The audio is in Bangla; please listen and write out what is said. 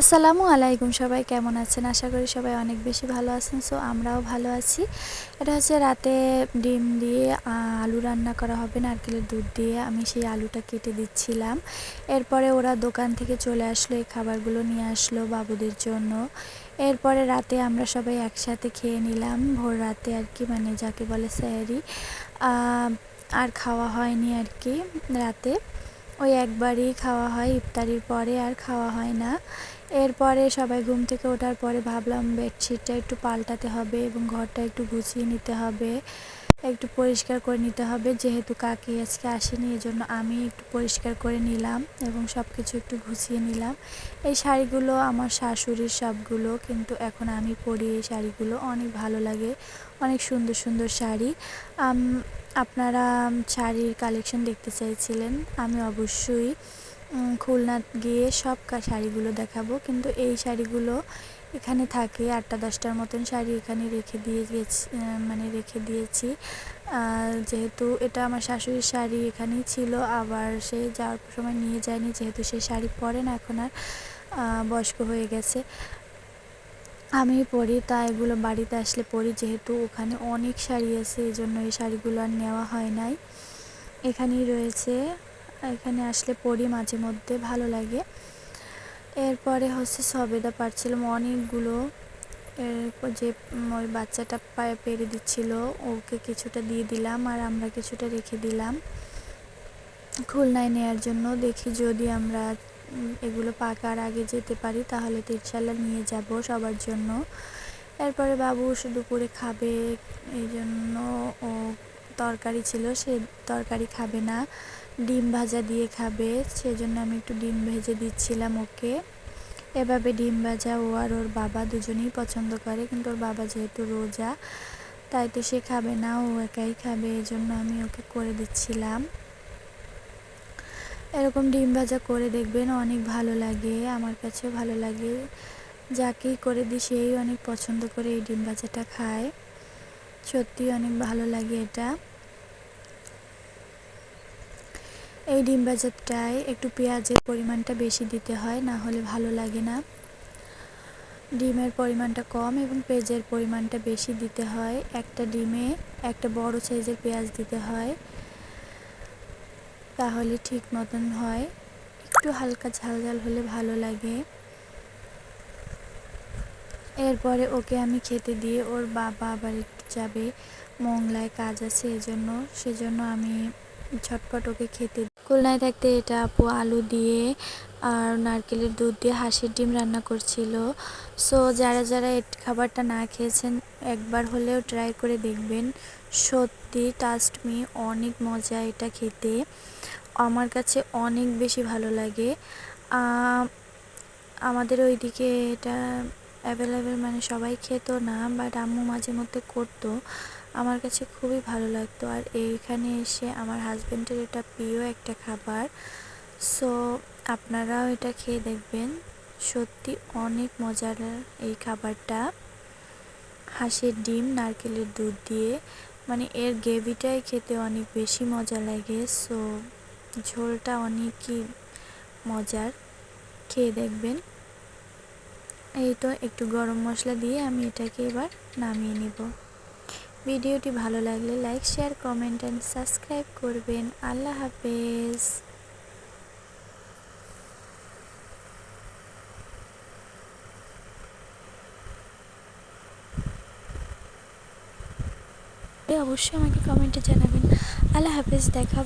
আসসালামু আলাইকুম সবাই, কেমন আছেন? আশা করি সবাই অনেক বেশি ভালো আছেন, সো আমরাও ভালো আছি। এটা হচ্ছে রাতে ডিম দিয়ে আলু রান্না করা হবে, নারকেলের দুধ দিয়ে। আমি সেই আলুটা কেটে দিচ্ছিলাম। এরপরে ওরা দোকান থেকে চলে আসলো, এই খাবারগুলো নিয়ে আসলো বাবুদের জন্য। এরপরে রাতে আমরা সবাই একসাথে খেয়ে নিলাম। ভোর রাতে আর কি মানে যাকে বলে স্যারি। আর খাওয়া হয়নি আর কি রাতে। ওই একবারই খাওয়া হয়, ইফতারির পরে আর খাওয়া হয় না। এরপরে সবাই ঘুম থেকে ওঠার পরে ভাবলাম বেডশিটটা একটু পাল্টাতে হবে এবং ঘরটা একটু গুছিয়ে নিতে হবে, একটু পরিষ্কার করে নিতে হবে। যেহেতু কাকি আজকে আসেনি, এজন্য আমি একটু পরিষ্কার করে নিলাম এবং সব কিছু একটু গুছিয়ে নিলাম। এই শাড়িগুলো আমার শাশুড়ির সবগুলো, কিন্তু এখন আমি পরি এই শাড়িগুলো। অনেক ভালো লাগে, অনেক সুন্দর সুন্দর শাড়ি। আপনারা শাড়ির কালেকশন দেখতে চাইছিলেন, আমি অবশ্যই খুলনা গিয়ে সব শাড়িগুলো দেখাবো। কিন্তু এই শাড়িগুলো এখানে থাকে, আটটা দশটার মতন শাড়ি এখানে রেখে দিয়ে গেছি মানে রেখে দিয়েছি। যেহেতু এটা আমার শাশুড়ির শাড়ি এখানেই ছিল, আবার সে যাওয়ার সময় নিয়ে যায়নি, যেহেতু সে শাড়ি পরে না এখন আর বয়স্ক হয়ে গেছে। আমি পরি তা এগুলো বাড়িতে আসলে পরি যেহেতু ওখানে অনেক শাড়ি আছে এই জন্য এই শাড়িগুলো আর নেওয়া হয় নাই। এখানেই রয়েছে, এখানে আসলে পরি মাঝে মধ্যে, ভালো লাগে। এরপরে হচ্ছে সবেদা পারছিলাম, অনেকগুলো যে ওই বাচ্চাটা পায়ে পেরে দিচ্ছিল, ওকে কিছুটা দিয়ে দিলাম আর আমরা কিছুটা রেখে দিলাম। খুলনায় নেয়ার জন্য দেখি যদি আমরা এগুলো পাকার আগে যেতে পারি, তাহলে তো নিয়ে যাব সবার জন্য। এরপরে বাবু দুপুরে খাবে, এই জন্য ও তরকারি ছিল, সে তরকারি খাবে না, ডিম ভাজা দিয়ে খাবে, সেজন্য আমি একটু ডিম ভেজে দিচ্ছিলাম ওকে। এভাবে ডিম ভাজা ও আর ওর বাবা দুজনেই পছন্দ করে, কিন্তু ওর বাবা যেহেতু রোজা, তাই তো সে খাবে না, ও একাই খাবে এই জন্য আমি ওকে করে দিচ্ছিলাম। এরকম ডিম ভাজা করে দেখবেন অনেক ভালো লাগে, আমার কাছেও ভালো লাগে। যাকেই করে দিই সেই অনেক পছন্দ করে এই ডিম ভাজাটা খায়। সত্যি অনেক ভালো লাগে এটা। এই ডিম ভাজাটায় একটু পেঁয়াজের পরিমাণটা বেশি দিতে হয়, না হলে ভালো লাগে না। ডিমের পরিমাণটা কম এবং পেঁয়াজের পরিমাণটা বেশি দিতে হয়। একটা ডিমে একটা বড় সাইজের পেঁয়াজ দিতে হয়। তাহলে ঠিক মতন হয়। একটু হালকা ঝাল ঝাল হলে ভালো লাগে। এরপরে ওকে আমি খেতে দিয়ে ওর বাবা আবার একটু যাবে। মংলায় কাজ আছে এজন্য। সেজন্য আমি ছটপট ওকে খেতে খুলনায় থাকতে এটা আপু আলু দিয়ে আর নারকেলের দুধ দিয়ে হাঁসের ডিম রান্না করছিল। সো যারা যারা এই খাবারটা না খেয়েছেন, একবার হলেও ট্রাই করে দেখবেন। সত্যি টাস্ট মি অনেক মজা এটা খেতে। আমার কাছে অনেক বেশি ভালো লাগে। আমাদের ওইদিকে এটা অ্যাভেলেবেল মানে সবাই খেত না বাট আম্মু মাঝে মধ্যে করতো। আমার কাছে খুবই ভালো লাগতো। আর এইখানে এসে আমার হাজব্যান্ডের এটা প্রিয় একটা খাবার। সো আপনারাও এটা খেয়ে দেখবেন। সত্যি অনেক মজার এই খাবারটা। হাঁসের ডিম, নারকেলের দুধ দিয়ে। মানে এর গ্রেভিটাই খেতে অনেক বেশি মজা লাগে। সো ঝোলটা অনেকই মজার। খেয়ে দেখবেন। এই তো একটু গরম মশলা দিয়ে আমি এটাকে এবার নামিয়ে নিব। ভিডিওটি ভালো লাগলে like, share, comment and subscribe করবেন। আল্লাহ হাফেজ। অবশ্যই আমাকে কমেন্টে জানাবেন। আল্লাহ হাফেজ, দেখা